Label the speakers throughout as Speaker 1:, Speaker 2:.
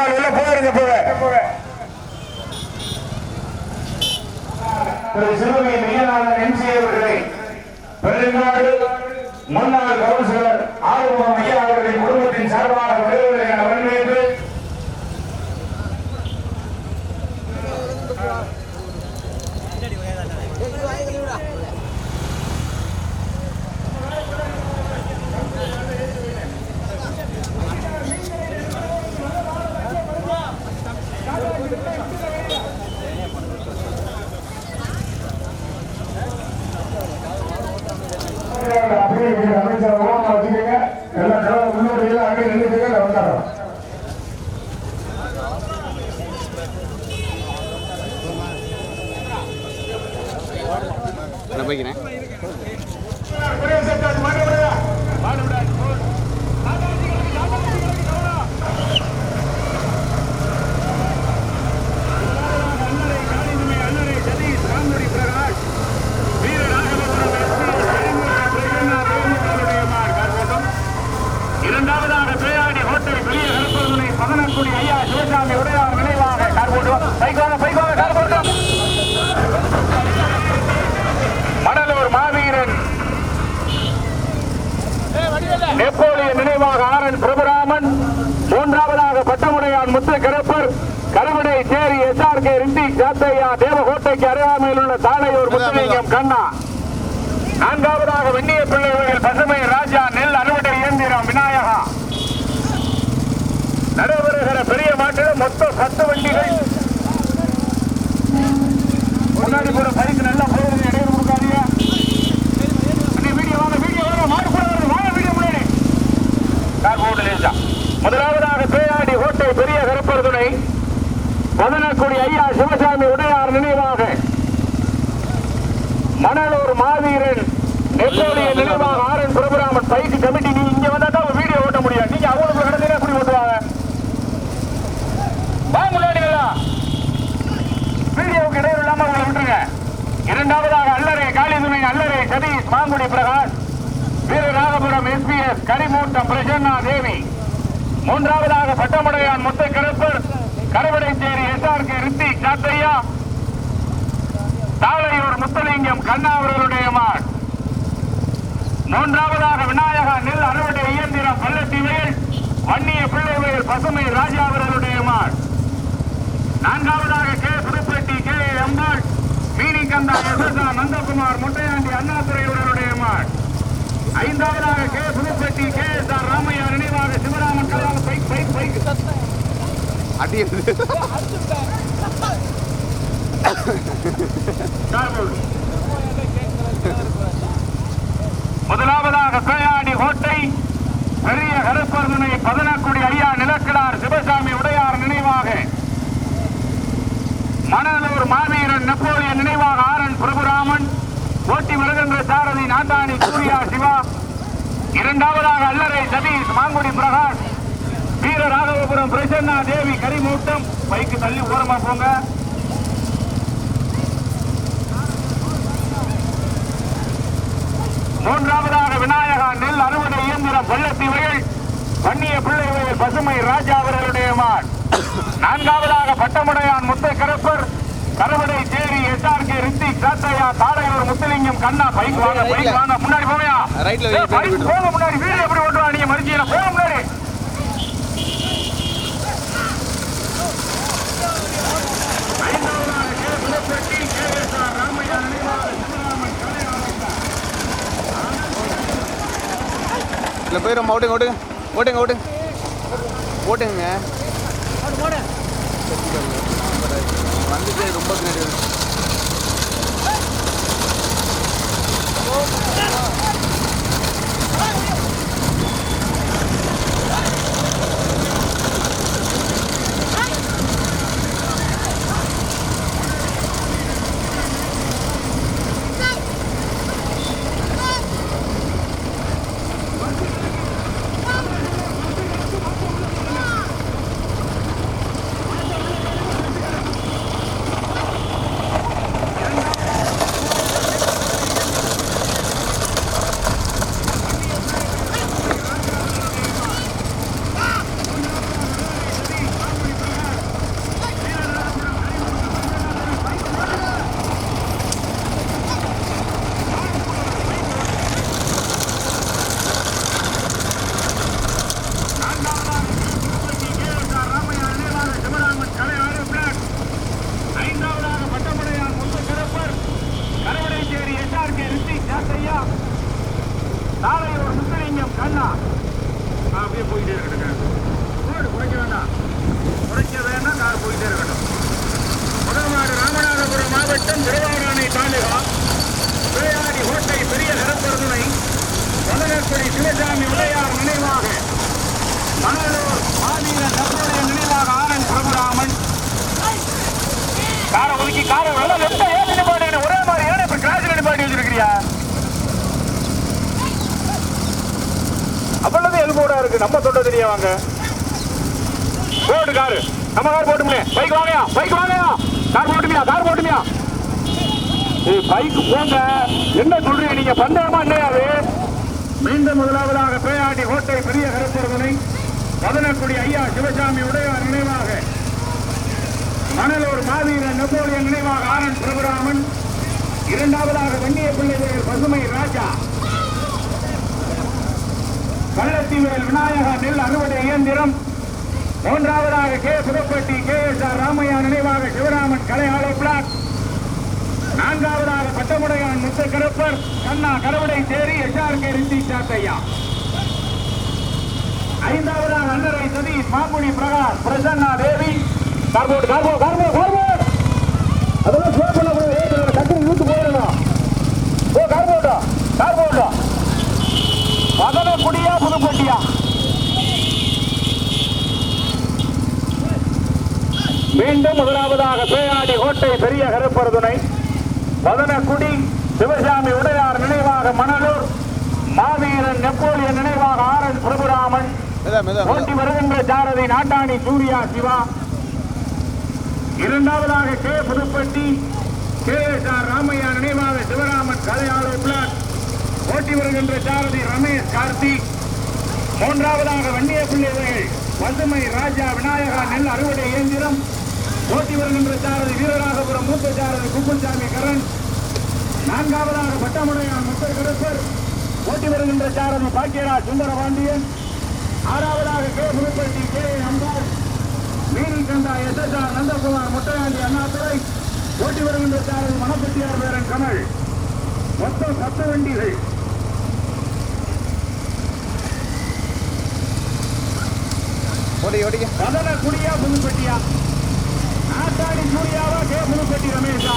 Speaker 1: ஒரு உள்ள போயிருங்க போக திரு சிறுவகை மெய்யநாதன் எம்சி அவர்களை முன்னாள் கவுன்சிலர் ஆறுமுகம் ஐயா அவர்களின் குடும்பத்தின் சார்பாக வருவதை என வரவேற்று அப்படியே இங்க அமைச்சர் ஓரமா வச்சுக்கோங்க எல்லா கடவுள் முன்னோடிகள் அங்கே நின்றுட்டுங்க நான் வந்துடுறோம்
Speaker 2: நான் போய்க்கிறேன்
Speaker 1: இரண்டாவதாக பேயாடி ஹோட்டல் பெரிய கருப்பொருளை பதனக்குடி ஐயா சிவசாமி உடையார் நினைவாக கார் போட்டுவோம் பைக்காக பைக்காக கார் போட்டோம் மணலூர் மாவீரன் நெப்போலியன் நினைவாக ஆரன் பிரபுராமன் மூன்றாவதாக பட்டமுடையான் Muthu Karuppar Karuvadai Cheri S R K Rithik Sathaiya தேவகோட்டைக்கு அருகாமையில் உள்ள தாளையூர் முத்துலிங்கம் கண்ணா. நான்காவதாக வெண்ணிய பிள்ளைகள் பசுமை ராஜா நெல் அறுவடை இயந்திரம் விநாயகா. நடைபெறுகிற பெரிய மாட்டில் மொத்தம் பத்து வண்டிகள். முன்னாடி போற பைக் நல்லா போகுது இடையில கொடுக்காதீங்க அண்ணே, வீடியோ வாங்க வீடியோ வாங்க மாடு கூட வருது வாங்க வீடியோ முன்னாடி கார் போட்டு லேசா முதலாவதாக பேயாடி கோட்டை பெரிய கருப்பர் துணை மதனக்குடி ஐயா சிவசாமி உடையார் நினைவாக. மணலூர் மாவீரன் நெப்போலியன் நினைவாக ஆர் என் பிரபுராமன் பயிற்சி கமிட்டி. நீ இங்க வந்தா தான் வீடியோ ஓட்ட முடியாது நீங்க அவ்வளவு நடந்தே எப்படி ஓட்டுவாங்க. வாங்க முன்னாடிங்களா வீடியோவுக்கு இடையில இல்லாம உங்களை விட்டுருங்க. இரண்டாவதாக அல்லறை காளிதுணை அல்லறை சதீஷ் மாங்குடி பிரகாஷ் வீரராக வீரராகபுரம் எஸ்பிஎஸ் கரிமூட்டம் பிரசன்னா தேவி. மூன்றாவதாக பட்டமுடையான் முத்தை கருப்பர் கருவடைச்சேரி எஸ்ஆர்கே ரித்தி காத்தையா தாளையூர் முத்தலிங்கம் கண்ணா அவர்களுடைய மாட் மூன்றாவதாக விநாயகா நெல் அறுவடை இயந்திரம் பள்ளத்தி வன்னிய பிள்ளைவேல் பசுமை ராஜா அவர்களுடைய மாட் நான்காவதாக கே. புதுப்பட்டி கே. எம்பாள் மீனிகந்தா நந்தகுமார் முட்டையாண்டி அண்ணாதுரை அவர்களுடைய ஐந்தாவதாக K. Puthupatti K. S. R. Ramaiya நினைவாக சிவராமன் கல்யாண பைக் பைக் பைக்
Speaker 2: அடி.
Speaker 1: முதலாவதாக பேயாடி கோட்டை பெரிய கருப்பர்தனை பதனக்குடி ஐயா நிலக்கிடார் சிவசாமி உடையார் நினைவாக மணலூர் மாவீரன் நெப்போலியன் நினைவாக ஆரன் பிரபுராமன் ஓட்டி வருகின்ற சாரதி நாட்டாணி சூர்யா சிவா இரண்டாவதாக அல்லறை சதீஷ் மாங்குடி பிரகாஷ். வீர ராகவபுரம் பிரசன்னா தேவி கரிமூட்டம். பைக்கு தள்ளி ஓரமா போங்க. மூன்றாவதாக விநாயகா நெல் அறுவடை இயந்திரம் பள்ளத்தி வயல். வன்னிய பிள்ளை வயல் பசுமை ராஜா அவர்களுடைய மான். நான்காவதாக பட்டமுடையான் முத்தை கருப்பர் கருவடை தேரி S R K Rithik Sathaiya Thalaiyur Muthulingam Kanna bike வாங்க பைக் வாங்க முன்னாடி போவையா
Speaker 2: ரைட்ல.
Speaker 1: போங்க முன்னாடி நீங்க மறிச்சீங்க போங்க முன்னாடி.
Speaker 2: இல்லை போயிடும் ஓட்டுங்க ஓட்டுங்க. ஓட்டுங்க ஓட்டுங்க. ஓட்டுங்க வந்துட்டு ரொம்ப பின்னாடி வருது.
Speaker 1: இருக்கு. நம்ம சொல்றது வாங்க. போடு காரு நம்ம கார் போட்டுமே பைக் வாங்கயா? பைக் வாங்கயா? கார் போட்டுமியா? கார் போட்டுமியா? ஏய் பைக் போங்க. என்ன சொல்றீங்க நீங்க? பந்தயமா இல்லையாரு மீண்டும் முதலாவதாக பேயாடி கோட்டை பெரிய கருப்பொருவனை பதனக்குடி ஐயா சிவசாமி உடையார் நினைவாக. மணலூர் மாவீரன் நெப்போலியன் நினைவாக ஆனந்த் பிரபுராமன். இரண்டாவதாக வெண்ணிய பிள்ளைகள் பசுமை ராஜா. கள்ளத்தீவில் விநாயகா நெல் அறுவடை இயந்திரம். மூன்றாவதாக K. Pudupatti K. S. R. Ramaiah நினைவாக சிவராமன் கலை கலையாளோ பிளாக். நான்காவதாக பட்டமுடையான் முத்த கருப்பர் கண்ணா கருவடை தேரி எஸ்ஆர் கே. ரித்தி சாத்தையா. ஐந்தாவதாக அன்னரை சதீஷ் மாமுனி பிரகாஷ் பிரசன்னா தேவி. கார்போர்டு கார்போர்டு கார்போர்டு கார்போர்டு. அதெல்லாம் ஸ்லோ பண்ண டக்குனு இழுத்து போயிடணும் ஓ கார்போர்டா கார்போர்டா மதன குடியா மீண்டும் முதலாவதாக பேயாடி கோட்டை பெரிய கருப்பரதுனை மதனக்குடி சிவசாமி உடையார் நினைவாக மணலூர் மாவீரன் நெப்போலியன் நினைவாக ஆர் என் பிரபுராமன் ஓட்டி வருகின்ற ஜாரதி நாட்டாணி சூர்யா சிவா. இரண்டாவதாக K Puthupatti K S R Ramaiya நினைவாக சிவராமன் கலையாளோ பிளாட். ஓட்டி வருகின்ற சாரதி ரமேஷ் கார்த்திக் மூன்றாவதாக வன்னிய பிள்ளைகள் பசுமை ராஜா விநாயகா நெல் அறுவடை இயந்திரம். ஓட்டி வருகின்ற சாரதி வீரராகபுரம் மூத்த சாரதி குப்புசாமி கரண். நான்காவதாக பட்டமுடையான் முத்தர் கருப்பர். ஓட்டி வருகின்ற சாரதி பாக்கியராஜ் சுந்தரபாண்டியன். ஆறாவதாக K. Puthupatti K. Ambal. Meenikanda S. S. R. Nandakumar Muttaiyandi Annadurai. ஓட்டி வருகின்ற சாரதி மணப்பட்டியார் பேரன் கமல். மொத்தம் பத்து வண்டிகள்.
Speaker 2: ஓடி ஓடிக்க
Speaker 1: பதன குடியா புதுப்பட்டியா? நாட்டாடி சூர்யாவா கே புதுப்பட்டி ரமேஷா?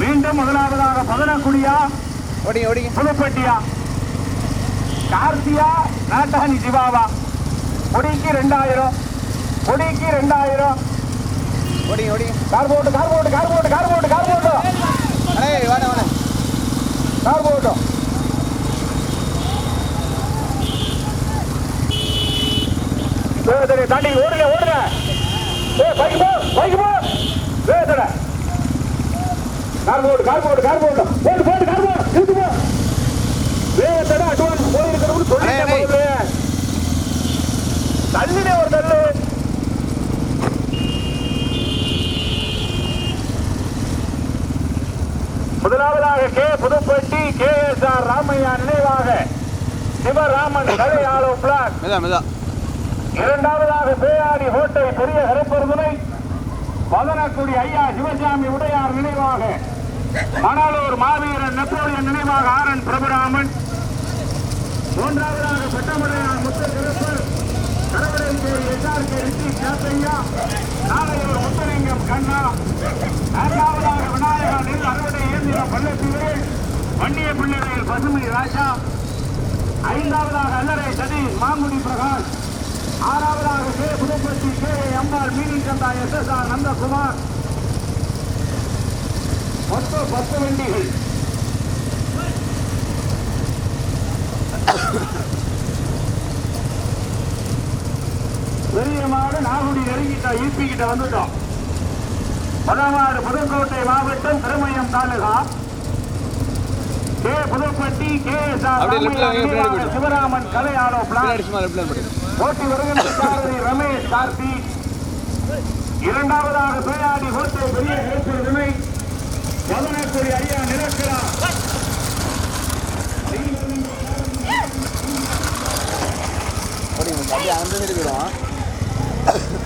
Speaker 1: மீண்டும் முதலாவதாக பதனக்குடியா
Speaker 2: ஓடிங்க ஓடிங்க
Speaker 1: புதுப்பட்டியா? கார்த்தியா நாட்டாணி சிவாவா கொடிக்கு ரெண்டாயிரம் கொடிக்கு ரெண்டாயிரம்.
Speaker 2: ஓடிங்க ஓடிங்க
Speaker 1: கார் போட்டு கார் போட்டு கார் போட்டு கார் போட்டு கார் போட்டு.
Speaker 2: அண்ணே வாடா வாடா.
Speaker 1: கார் போட்டு. வேதனை தாண்டி ஓடுங்க ஓடுங்க. ஏ பைக் போ பைக் போ. வேதனை. கார் போட்டு கார் போட்டு கார் போட்டு போட்டு போட்டு கார் போட்டு இழுத்து போ. வேதனை அட்வான்ஸ் போயிருக்கிறவங்க. சொல்லிட்டேன் தள்ளினே ஒரு தள்ளு. முதலாவதாக K Pudupatti K S R Ramaiah நினைவாக. சிவராமன் கலை ஆலோ பிளாக்
Speaker 2: மெதா மெதா.
Speaker 1: இரண்டாவதாக பேயாடி ஹோட்டல் பெரிய கருப்பொருதுனை மதனக்குடி ஐயா சிவசாமி உடையார் நினைவாக மணலூர் மாவீரன் நெப்போலியன் நினைவாக ஆர் என் பிரபுராமன். மூன்றாவதாக பட்டமுடையார் முத்த கருப்பர் கரவடைந்தேரி எஸ்ஆர் கே ரிஷி சாத்தையா நாளையூர் முத்தலிங்கம் கண்ணா. நான்காவதாக விநாயகா நெல் அறுவடை இயந்திர பள்ளத்தீவில் வன்னிய பிள்ளைகள் பசுமை ராஜா. ஐந்தாவதாக அல்லரை சதீஷ் மாங்குடி பிரகாஷ். ஆறாவதாக K Puthupatti K Ambal Meenikandha S S R Nandakumar. மொத்தம் பத்து வண்டிகள். பெரிய மாடு நாகுடி நெருங்கிட்டா ஈபி கிட்ட வந்துட்டோம். பதமாடு புதுக்கோட்டை மாவட்டம் Thirumayam taluka. K Puthupatti K S R. Sivaraman கலை ஆலோ பிளாக்
Speaker 2: ஓட்டி
Speaker 1: போட்டி வருகின்ற சாரதி ரமேஷ் கார்த்தி இரண்டாவதாக பேராடி கோட்டை பெரிய கேட்பர் வினை பதனக்குடி ஐயா நிரக்கிறா
Speaker 2: ஓடிங்க அப்படியே அந்த சைடு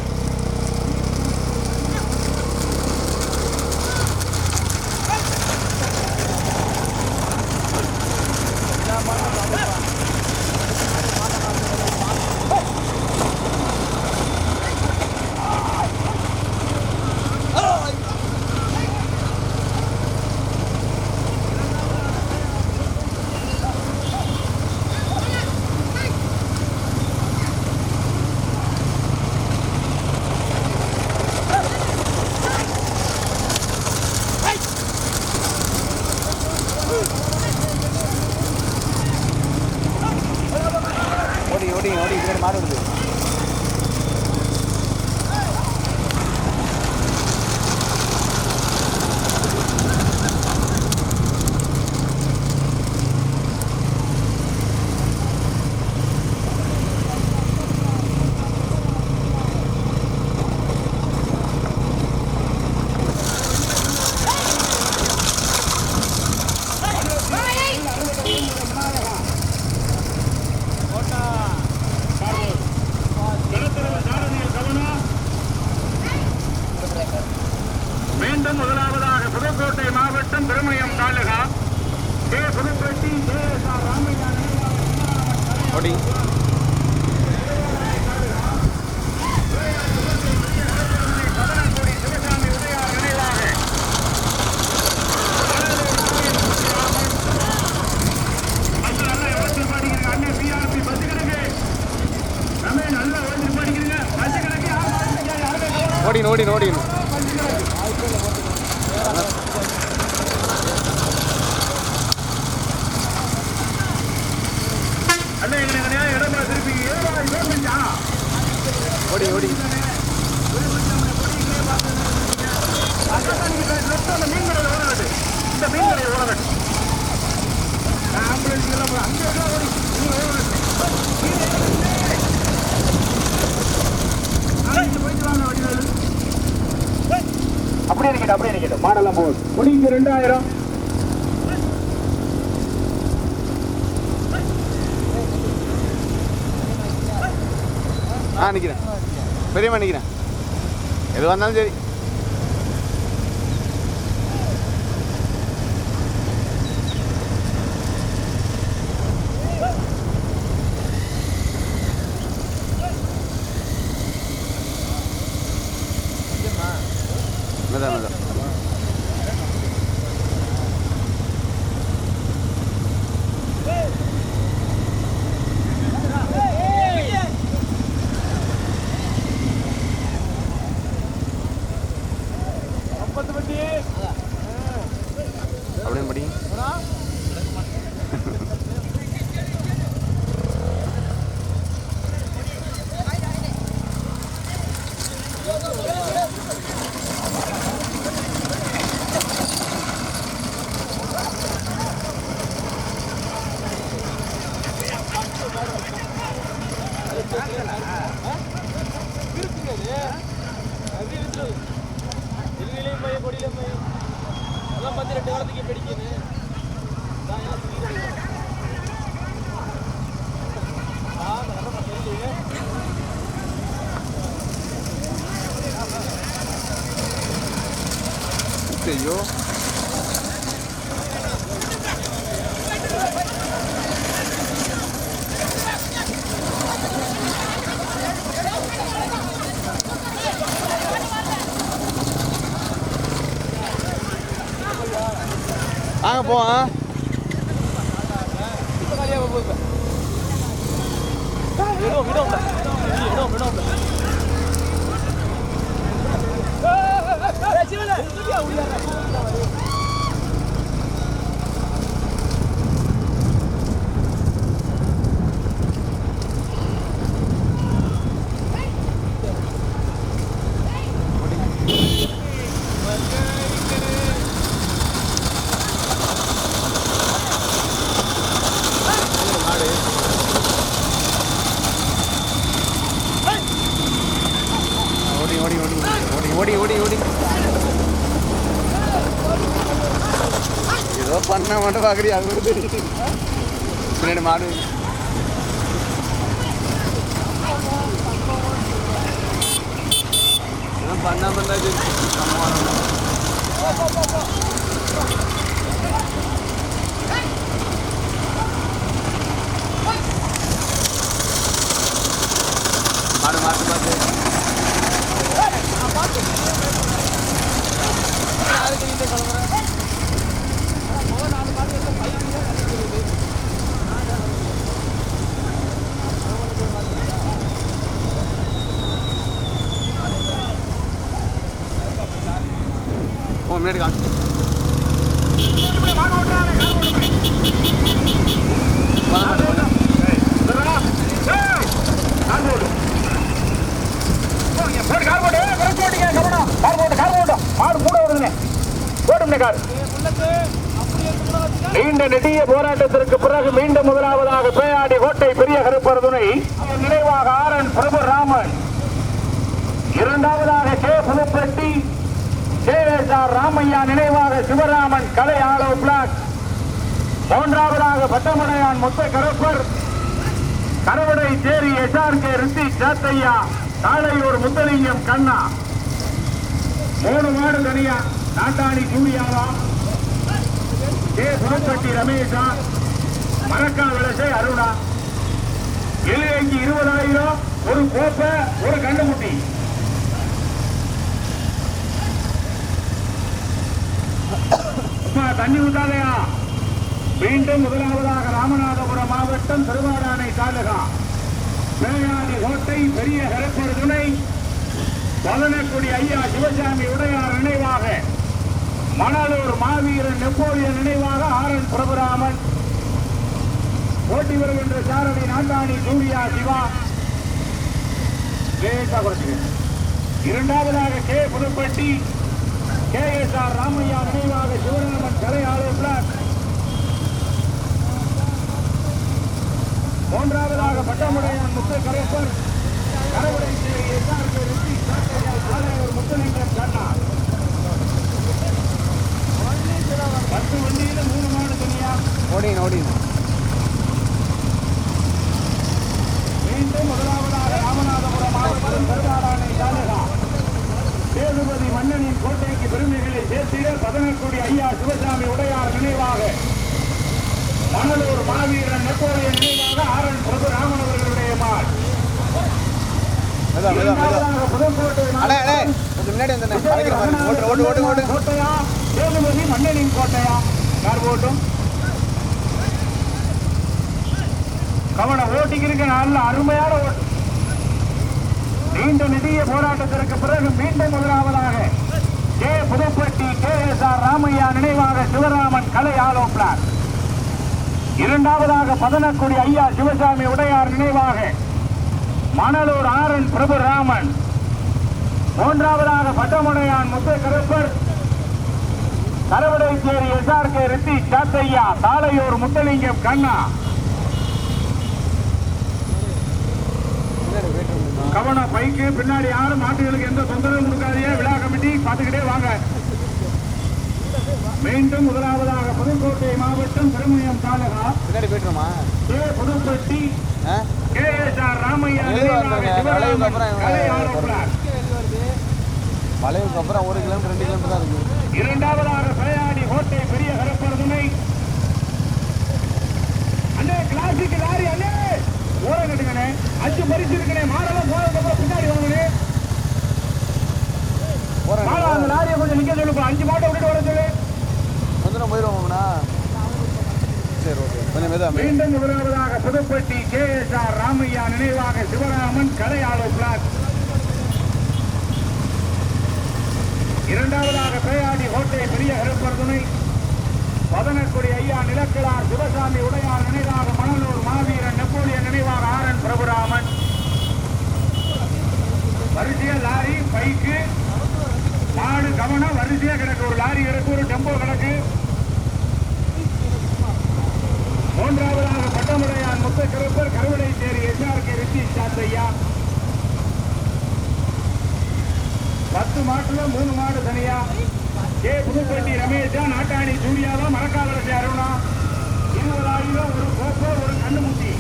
Speaker 1: அந்த மீன் கடையில் ஓட வேண்டும் இந்த மீன் கடையில் ஓட வேண்டும் ஆம்புலன்ஸ் எல்லாம் அங்கே ஓடி ஓட போயிட்டு வாங்க வடிவேலு அப்படியே இருக்கட்டும் அப்படியே இருக்கட்டும். மாடலாம் போகுது முடிஞ்சு ரெண்டாயிரம்.
Speaker 2: ஆ நிற்கிறேன் பெரியம்மா நிற்கிறேன் எதுவாக இருந்தாலும் சரி மெதா மெதா அப்படியே படி ஐயோ வாங்க போவோம் மாடு ஓடி ஓடி ஓடி ஓடி ஓடி ஓடி ஓடி ஏதோ பார்க்குறியா அது வருது பின்னாடி மாடு. ஏதோ பண்ண பண்ணாது மாடு மாட்டு பார்த்து ஓ முன்னாடி காமிச்சு
Speaker 1: நீண்ட நெடிய போராட்டத்திற்கு பிறகு மீண்டும் முதலாவதாக பேயாடி கோட்டை பெரிய கருப்பர் துணை நினைவாக ஆரன் பிரபு ராமன். இரண்டாவதாக K. Puthupatti S R Ramaiya நினைவாக சிவராமன் கலை ஆலோ பிளாக். மூன்றாவதாக பட்டமடையான் மொத்த கருப்பர் கரவடை சேரி எஸ்ஆர் கே ரித்தி சாத்தையா. காலையூர் முத்தலிங்கம் கண்ணா. மூணு மாடு தனியா நாட்டாணி ஜூலியாவா கே புதுப்பட்டி ரமேஷா. மரக்கா விளசை அருணா. எழுநூத்தி இருபதாயிரம் ஒரு கோப்பை ஒரு கண்டுமுட்டி தண்ணி விட்டாதையா மீண்டும் முதலாவதாக ராமநாதபுரம் மாவட்டம் திருவாடானை தாலுகா மேயாடி கோட்டை பெரிய கருப்பர் துணை. பலனக்குடி ஐயா சிவசாமி உடையார் நினைவாக. மணலூர் மாவீரன் நெப்போலியன் நினைவாக ஆரன் பிரபுராமன். போட்டி வருகின்ற சாரதி நாட்டாணி சூர்யா சிவா. இரண்டாவதாக K Puthupatti. K. S. R. Ramaiya நினைவாக சிவராமன் கலை ஆலோ பிளாக் மூன்றாவதாக பட்டமுடையான் முத்த கரைப்பர் கரவுடை எஸ். ஆர். சாலையூர் முத்தலிங்கம் கண்ணா. பத்து வண்டியில மூணு மாடு தனியா.
Speaker 2: ஓடிங்க ஓடிங்க
Speaker 1: மீண்டும் முதலாவதாக ராமநாதபுரம் மாவட்டம் பெருமாளானை தாலுகா சேதுபதி மன்னனின் கோட்டைக்கு பெருமைகளை சேர்த்திட பதனக்குடி ஐயா சிவசாமி உடையார் நினைவாக. மணலூர் மாவீரன் நெப்போலியன் நினைவாக ஆரன் பிரபு ராமன் அவர்களுடைய மாள். மன்னனின் கோட்டையா? யார் ஓட்டும்? கவன ஓட்டிக்கிருக்க நல்ல அருமையான ஓட்டு. நீண்ட நிதிய போராட்டத்திற்கு பிறகு மீண்டும் முதலாவதாக K Puthupatti K S R Ramaiya நினைவாக சிவராமன் கலை ஆலோ இரண்டாவதாக பதனக்குடி ஐயா சிவசாமி உடையார் நினைவாக மணலூர் ஆரன் பிரபு ராமன். மூன்றாவதாக Pattamudaiyan Muthu Karuppar Karavadaicheri S R K Rithi Sathaiya Thalaiyur Muthalingam Kanna
Speaker 2: முன்னாடி போயிட்டு இருந்தோம்
Speaker 1: கவனம் பைக்கு பின்னாடி யாரும் மாட்டுகளுக்கு எந்த தொந்தரவும் கொடுக்காதீங்க. விழா கமிட்டி பார்த்துக்கிட்டே வாங்க. மீண்டும் முதலாவதாக புதுக்கோட்டை மாவட்டம் திருமயம் தாலுகா.
Speaker 2: பின்னாடி போயிட்டுருமா?
Speaker 1: K Puthupatti K S R Ramaiya. Sivaraman
Speaker 2: அப்புறம் ஒரு கிலோமீட்டர் ரெண்டு கிலோமீட்டர் தான் இருக்கு.
Speaker 1: இரண்டாவதாக பிளையாடி கோட்டை பெரிய கருப்பரதுமை அண்ணே கிளாசிக் லாரி அண்ணே. ஓரம் கட்டுங்கண்ணே அஞ்சு பரிசு இருக்குண்ணே. மாடெல்லாம் போனதுக்கு அப்புறம் பின்னாடி வாங்கண்ணே. மாடா அந்த லாரியை கொஞ்சம் நிக்க சொல்லுப்பா அஞ்சு மாட்டை விட்டுட்டு வர சொல்லு.
Speaker 2: போயிடுவோம்ண்ணா சரி ஓகே. கொஞ்சம்
Speaker 1: மீண்டும் முதலாவதாக Puthupatti K S R Ramaiya நினைவாக சிவராமன் ஆலோ பிளாக் இரண்டாவதாக பேயாடி கோட்டை பெரிய கருப்பர் துணை. பதனக்குடி ஐயா நிலக்கிழார் சிவசாமி உடையார் நினைவாக மணலூர் மாவீரன் நெப்போலியன் நினைவாக ஆரன் பிரபுராமன். வரிசையா லாரி பைக்கு நாடு கவனம் வரிசையா கிடக்கு. ஒரு லாரி கிடக்கு ஒரு டெம்போ கிடக்கு. மூன்றாவதாக பட்டமுடையான் முத்த கருப்பர் கருவடை சேரி எஸ்ஆர்கே ரித்தி சாத்தையா. பத்து மாட்டுல மூணு மாடு தனியா. கே. புதுப்பட்டி ரமேஷ் நாட்டாணி சூர்யாவா மரக்காவரசி அருணா இருபதாயிரம் ஒரு கோப்பை ஒரு கண்ணுமுட்டி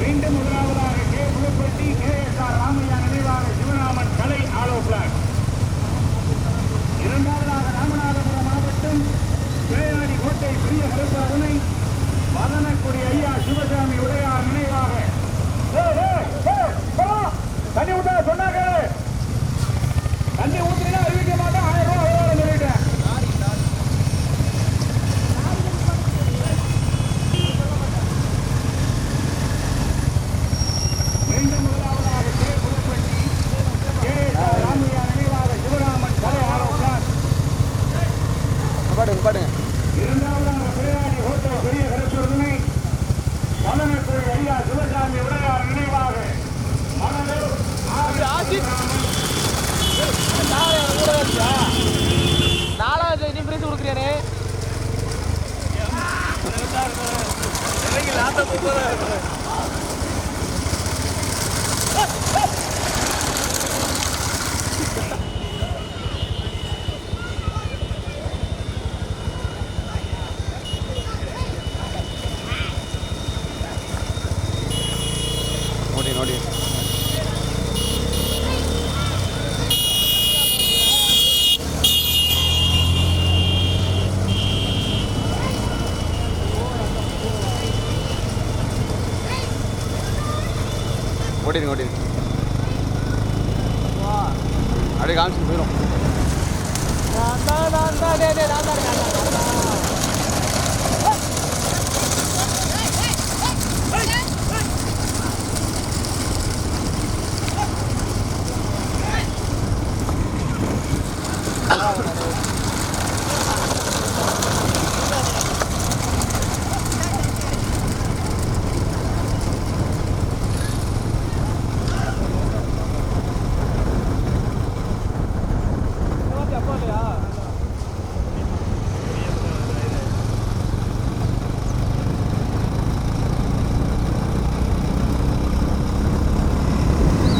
Speaker 1: மீண்டும் முதலாவதாக K Puthupatti K S R Ramaiya நினைவாக சிவராமன் கலை ஆலோ பிளாக் இரண்டாவதாக ராமநாதபுரம் மாவட்டம் பேயாடி கோட்டை பெரிய கருப்பாதனை மதனக்குடி ஐயா சிவசாமி உடையார் நினைவாக ஏய், ஏய், ஏய், போடா. தண்ணி ஊத்தா சொன்னாங்க தண்ணி ஊத்துனா அறிவிக்க மாட்டேன் ஆயிரம் ரூபாய் வியாபாரம் சொல்லிட்டேன் மீண்டும் முதலாவதாக கே.
Speaker 2: ஓடி ஓடி ஓட்டிடுங்க ஓட்டிடுங்க அப்படியே காமிச்சு போயிடும்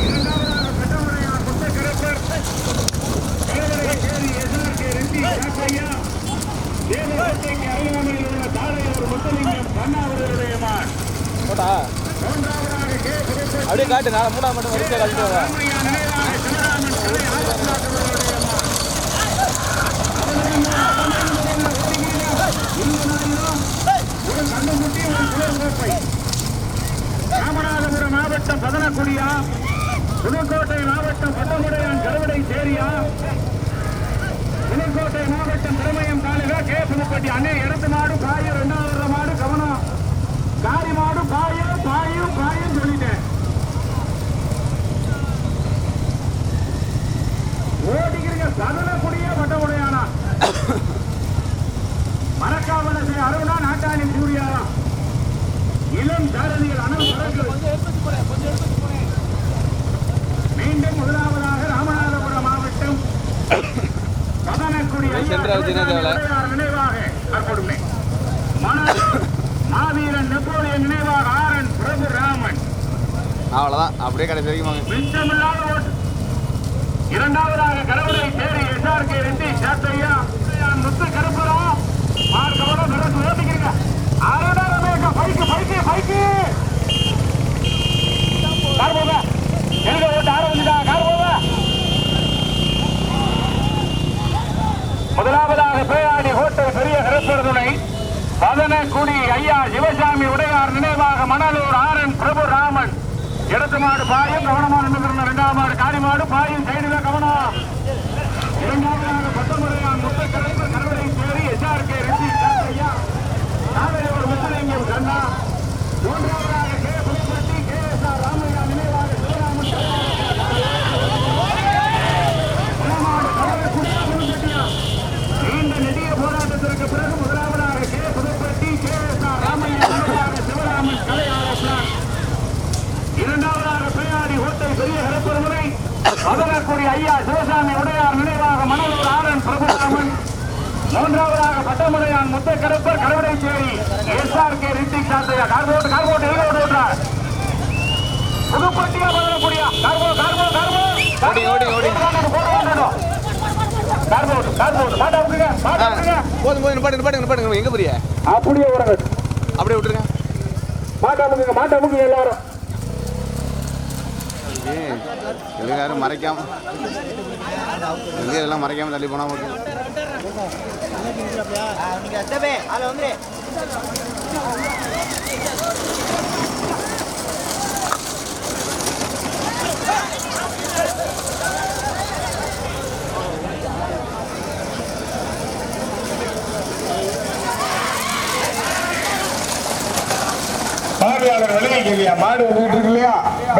Speaker 1: இரண்டாவதாக பெற்றவரையார் முத்தக்கரப்பர் கருவறை கேரி எஸ்ஆர்கே ரெட்டி காக்கையா தேவகோட்டைக்கு அருகாமையில் உள்ள தாழையூர் முத்தலிங்கம் கண்ணாவருடைய மான்
Speaker 2: போட்டா
Speaker 1: மூன்றாவதாக கே புதுப்பட்டி
Speaker 2: அப்படியே காட்டு நான் மூணாவது மட்டும் வரிசையாக காட்டிட்டு வரேன்
Speaker 1: ராமையா நினைவாக சிவராமன் கலை ஆபத்துலாக்கவருடைய நாலு ஒரு கண்ணுக்குட்டி வரிசை கழிச்சு ராமநாதபுரம் மாவட்டம் பதனக்குடியா புதுக்கோட்டை மாவட்டம் பட்டமுடையான் கருவடை சேரியா புதுக்கோட்டை மாவட்டம் திருமயம் தாலுகா கே. புதுப்பட்டி அண்ணே இடத்து மாடு காயும் ரெண்டாவது மாடு கவனம். காரி மாடு பாயும் காயும் காயும் சொல்லிட்டு ஓடிக்கிறீங்க சதனக்குடியா பட்டமுடையானா மரக்காவலசை அருணா நாட்டாணி சூர்யாரா இளம் சாரதிகள் அனல் மீண்டும் முதலாவதாக ராமநாதபுரம் மாவட்டம் நினைவாக அற்புதமே. மணல் மாவீரன் நெப்போலியன் நினைவாக ஆரன் பிரபு ராமன்
Speaker 2: அவ்வளோதான் அப்படியே கடைசி வரைக்கும்
Speaker 1: இரண்டாவதாக கடவுளை தேடி எஸ்ஆர்கே ரெட்டி சாத்தையா முத்து கருப்புரா மார்க்கவட நடந்து ஓட்டிக்கிறீங்க அரைடா ரமேஷா பைக்கு பைக்கு பைக்கு. கார் போக எழுத ஓட்டு ஆரம்பிச்சுட்டா கார் போக முதலாவதாக பேராணி ஹோட்டல் பெரிய கருப்பருதுணை பதனக்குடி ஐயா சிவசாமி உடையார் நினைவாக மணலூர் ஆரன் பிரபு ராமன். இடத்து மாடு பாயும் கவனமாக நின்று இரண்டாம் மாடு காரி மாடு பாயும் சைடுல இரண்டாவதாக பத்தொன்பதாம் முத்தக்கரைப்பு கருவடை சேரி எஸ்ஆர்கே ரெட்டி ஐயா நாகரிகர் முத்தலிங்கம் கண்ணா மூன்றாவதாக K Puthupatti K S R Ramaiya நினைவாக நீண்ட நெடிய போராட்டத்திற்கு பிறகு முதலாவதாக K Puthupatti K S R Ramaiya நினைவாக சிவராமன் இரண்டாவதாக ஹோட்டல் பெரிய கருப்பொருமுறை மதுரக்குடி ஐயா சிவசாமி உடையார் நினைவாக மணலூர் ஆரன் பிரபுராமன். மூன்றாவதாக பட்டமுடையான் முத்த Karuppar Karuvadai Cheri S R K Rithik Sathaiya. கார்போட் கார்போட் எங்க ஓட்டு ஓட்டுறார் புதுப்பட்டியா மதுரக்குடியா? கார்போ கார்போ கார்போ
Speaker 2: ஓடி, ஓடி, ஓடி.
Speaker 1: கார்போட் கார்போட் மாட்டா விட்டுங்க மாட்டா விட்டுங்க
Speaker 2: போதும் போதும் நிப்பாட்டு நிப்பாட்டு நிப்பாட்டுங்க. எங்கே போறிய
Speaker 1: அப்படியே விடுங்க
Speaker 2: அப்படியே விட்டுருங்க.
Speaker 1: மாட்டா முக்குங்க மாட்டா முக்குங்க எல்லாரும்.
Speaker 2: ஏய் எல்லாரும் யாரும் மறைக்காம எல்லாம் மறைக்காம தள்ளி போனால் ஓகே.
Speaker 3: நீங்க அத்தவே
Speaker 1: பார்வையாளர் விலகி கேள்வியா மாடு வந்துட்டு இருக்கு இல்லையா?